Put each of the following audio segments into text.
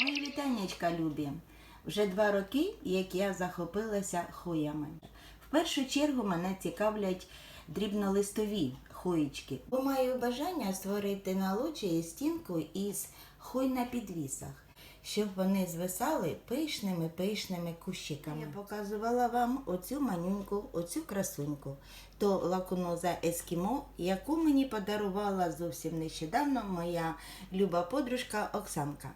Мої вітаннячка любі. Вже два роки, як я захопилася хоями. В першу чергу мене цікавлять дрібнолистові хоїчки, бо маю бажання створити на лоджії стінку із хой на підвісах, щоб вони звисали пишними пишними кущиками. Я показувала вам оцю манюньку, оцю красуньку. То лакуноза Ескімо, яку мені подарувала зовсім нещодавно моя люба подружка Оксанка.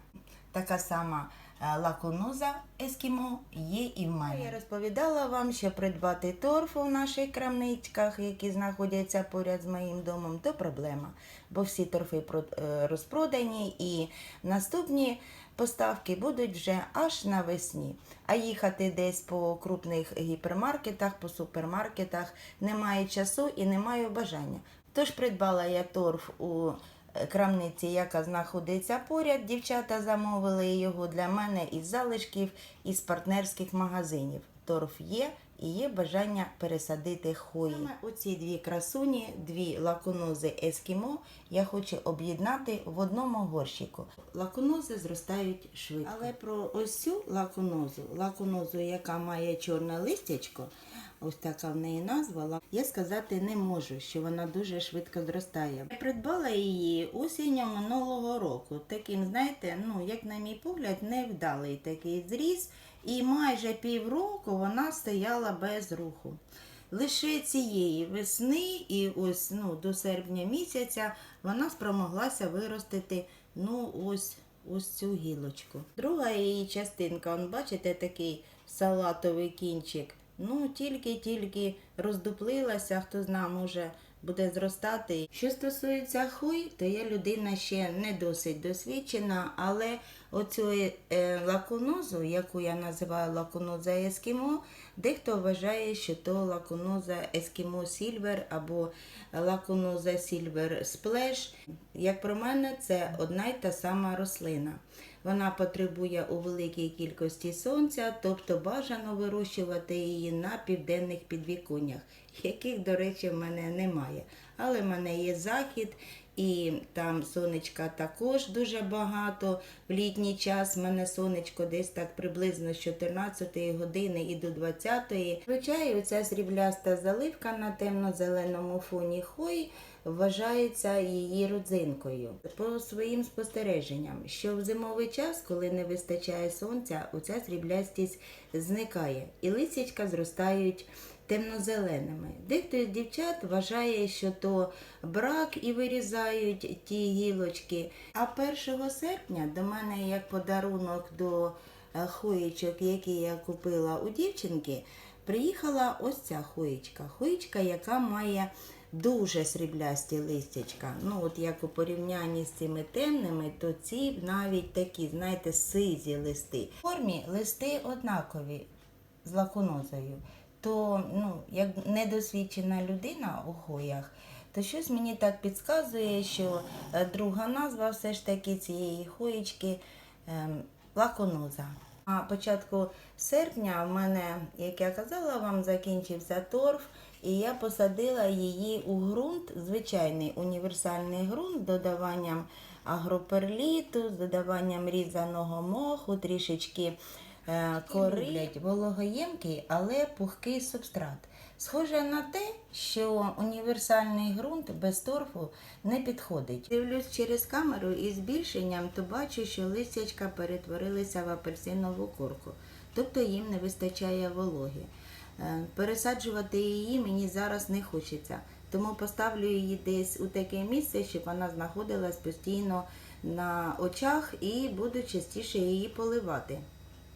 Така сама е, лаконоза ескімо є і в мене. Я розповідала вам, що придбати торф у наших крамничках, які знаходяться поряд з моїм домом, то проблема, бо всі торфи е, розпродані і наступні поставки будуть вже аж навесні. А їхати десь по крупних гіпермаркетах, по супермаркетах немає часу і не маю бажання. Тож придбала я торф у е, крамниці, яка знаходиться поряд. Дівчата замовили його для мене із залишків із партнерських магазинів. Торф є і є бажання пересадити хої. Саме оці дві красуні, дві лаконози ескімо, я хочу об'єднати в одному горщику. Лаконози зростають швидко. Але про ось цю лаконозу, лаконозу, яка має чорне листячко, ось така в неї назва, я сказати не можу, що вона дуже швидко зростає. Я придбала її осінню минулого року. Таким, знаєте, ну, як на мій погляд, невдалий такий зріз. І майже півроку вона стояла без руху. Лише цієї весни і ось ну, до серпня місяця вона спромоглася виростити ну, ось, ось цю гілочку. Друга її частинка, он, бачите, такий салатовий кінчик. Ну, тільки-тільки роздуплилася, хто зна, може буде зростати. Що стосується хуй, то я людина ще не досить досвідчена, але оцю е, лаконозу, яку я називаю лаконоза ескімо, дехто вважає, що то лаконоза ескімо сільвер або лаконоза сільвер сплеш. Як про мене, це одна й та сама рослина. Вона потребує у великій кількості сонця, тобто бажано вирощувати її на південних підвіконнях, яких, до речі, в мене немає. Але в мене є захід, і там сонечка також дуже багато. В літній час в мене сонечко десь так приблизно з 14 години і до 20-ї. Звичайно, ця срібляста заливка на темно-зеленому фоні хої вважається її родзинкою. По своїм спостереженням, що в зимовий час, коли не вистачає сонця, оця сріблястість зникає, і листячка зростають темнозеленими. Дехто дівчат вважає, що то брак і вирізають ті гілочки. А 1 серпня до мене як подарунок до е, хоєчок, які я купила у дівчинки, приїхала ось ця хоєчка. Хоєчка, яка має дуже сріблясті листячка. Ну, от як у порівнянні з цими темними, то ці навіть такі, знаєте, сизі листи. В формі листи однакові з лаконозою. То, ну, як недосвідчена людина у хоях, то щось мені так підказує, що е, друга назва все ж таки цієї хоєчки ем, лаконоза. А початку серпня в мене, як я казала вам, закінчився торф, і я посадила її у ґрунт, звичайний універсальний ґрунт з додаванням агроперліту, з додаванням різаного моху, трішечки е, кори, вологоємкий, але пухкий субстрат. Схоже на те, що універсальний ґрунт без торфу не підходить. Дивлюсь через камеру і збільшенням, то бачу, що листячка перетворилися в апельсинову корку, тобто їм не вистачає вологи. Е, Пересаджувати її мені зараз не хочеться, тому поставлю її десь у таке місце, щоб вона знаходилась постійно на очах і буду частіше її поливати.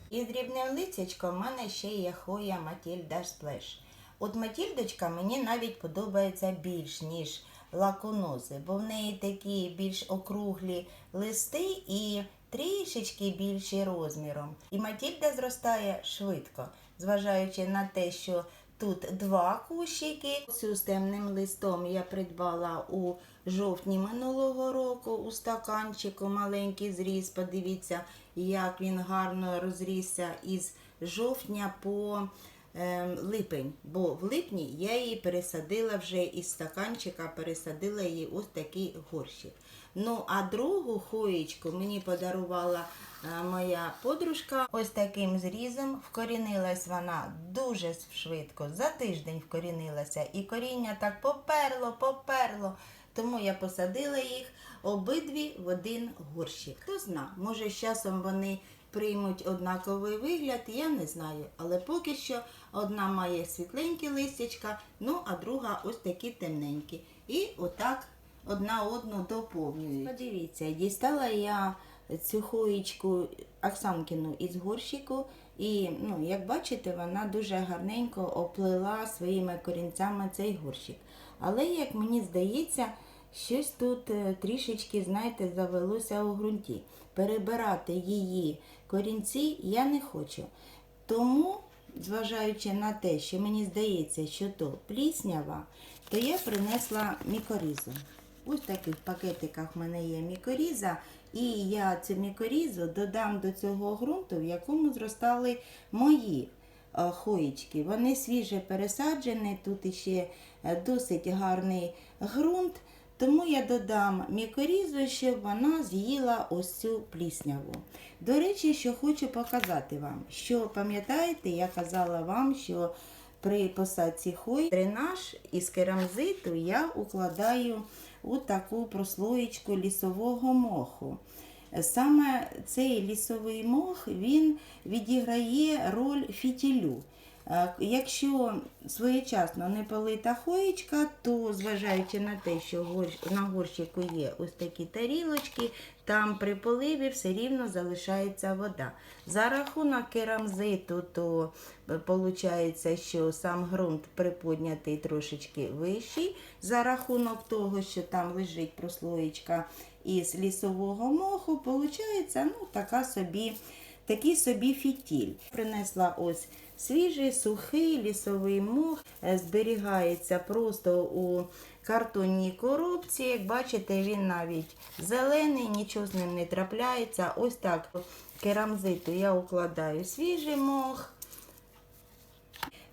Із дрібним лицячком в мене ще є хоя Матільда Сплеш. От Матільдочка мені навіть подобається більш, ніж лаконози, бо в неї такі більш округлі листи і трішечки більші розміром. І Матільда зростає швидко, зважаючи на те, що тут два кущики. Цю з темним листом я придбала у жовтні минулого року у стаканчику маленький зріз. Подивіться, як він гарно розрісся із жовтня по ем, липень, бо в липні я її пересадила вже із стаканчика, пересадила її ось такий горщик. Ну, а другу хоєчку мені подарувала е, моя подружка ось таким зрізом. Вкорінилась вона дуже швидко, за тиждень вкорінилася. І коріння так поперло, поперло. Тому я посадила їх обидві в один горщик. Хто зна, може з часом вони приймуть однаковий вигляд, я не знаю. Але поки що одна має світленькі листячка, ну а друга ось такі темненькі. І отак одна одну доповнюють. Подивіться, дістала я цю хоєчку Оксанкіну із горщику. І, ну, як бачите, вона дуже гарненько оплила своїми корінцями цей горщик. Але, як мені здається, щось тут е, трішечки, знаєте, завелося у ґрунті. Перебирати її корінці я не хочу. Тому, зважаючи на те, що мені здається, що то пліснява, то я принесла мікорізу. Ось таких пакетиках в мене є мікоріза, і я цю мікорізу додам до цього ґрунту, в якому зростали мої е, хоєчки. Вони свіже пересаджені, тут іще е, досить гарний ґрунт. Тому я додам мікорізу, щоб вона з'їла ось цю плісняву. До речі, що хочу показати вам, що пам'ятаєте, я казала вам, що при посадці хой дренаж із керамзиту я укладаю у таку прослоєчку лісового моху. Саме цей лісовий мох він відіграє роль фітілю. Е, Якщо своєчасно не полита хоєчка, то зважаючи на те, що на горщику є ось такі тарілочки, там при поливі все рівно залишається вода. За рахунок керамзиту, то виходить, що сам ґрунт приподнятий трошечки вищий. За рахунок того, що там лежить прослоєчка із лісового моху, виходить ну, така собі, такий собі фітіль. Принесла ось свіжий, сухий лісовий мох, е, зберігається просто у картонній коробці. Як бачите, він навіть зелений, нічого з ним не трапляється. Ось так керамзиту я укладаю свіжий мох.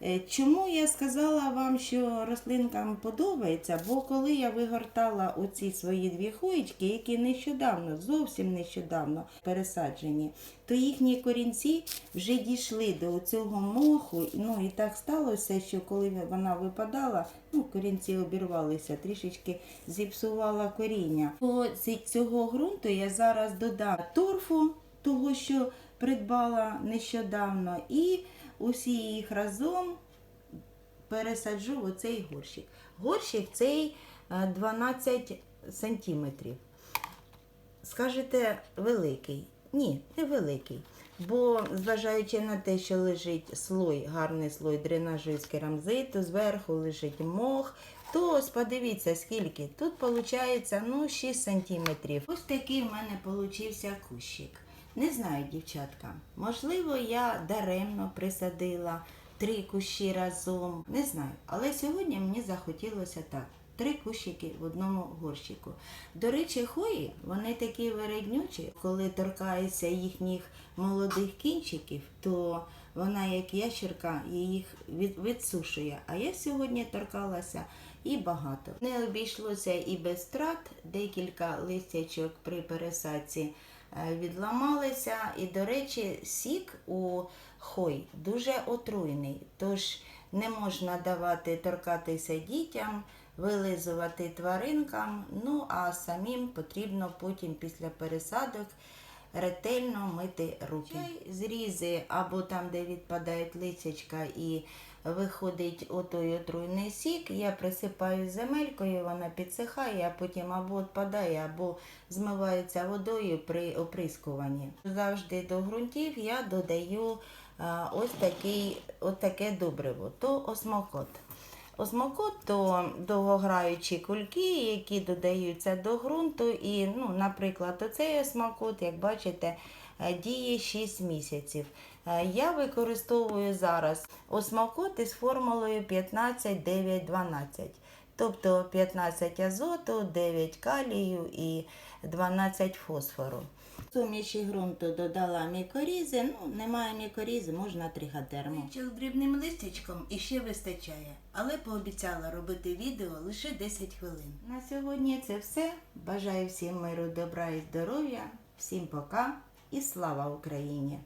Е, Чому я сказала вам, що рослинкам подобається? Бо коли я вигортала оці свої дві хоєчки, які нещодавно, зовсім нещодавно пересаджені, то їхні корінці вже дійшли до цього моху. Ну і так сталося, що коли вона випадала, ну корінці обірвалися, трішечки зіпсувала коріння. До цього ґрунту я зараз додам торфу, того, що придбала нещодавно, і усі їх разом пересаджу в оцей горщик. Горщик цей е, 12 сантиметрів. Скажете, великий? Ні, не великий. Бо, зважаючи на те, що лежить слой, гарний слой дренажу з керамзиту, зверху лежить мох, то подивіться, скільки. Тут виходить ну, 6 сантиметрів. Ось такий в мене получився кущик. Не знаю, дівчатка, можливо, я даремно присадила три кущі разом. Не знаю. Але сьогодні мені захотілося так. Три кущики в одному горщику. До речі, хої, вони такі вереднючі, коли торкається їхніх молодих кінчиків, то вона, як ящерка, їх відсушує. А я сьогодні торкалася і багато. Не обійшлося і без втрат. Декілька листячок при пересадці відламалися. І, до речі, сік у хой дуже отруйний, тож не можна давати торкатися дітям, вилизувати тваринкам. Ну а самим потрібно потім після пересадок ретельно мити руки. Зрізи або там, де відпадають лисячка і виходить отой отруйний сік, я присипаю земелькою, вона підсихає, а потім або відпадає, або змивається водою при оприскуванні. Завжди до ґрунтів я додаю а, ось такий, ось таке добриво, то осмокот. Осмокот то довгограючі кульки, які додаються до ґрунту. І, ну, наприклад, оцей осмокот, як бачите, е, діє 6 місяців. Е, Я використовую зараз осмокот із формулою 15, 9, 12. тобто 15 азоту, 9 калію і 12 фосфору. Суміші ґрунту додала мікорізи. Ну, немає мікорізи, можна триходерму. дрібним листячком іще вистачає, але пообіцяла робити відео лише 10 хвилин. На сьогодні це все. Бажаю всім миру, добра і здоров'я. Всім пока і слава Україні!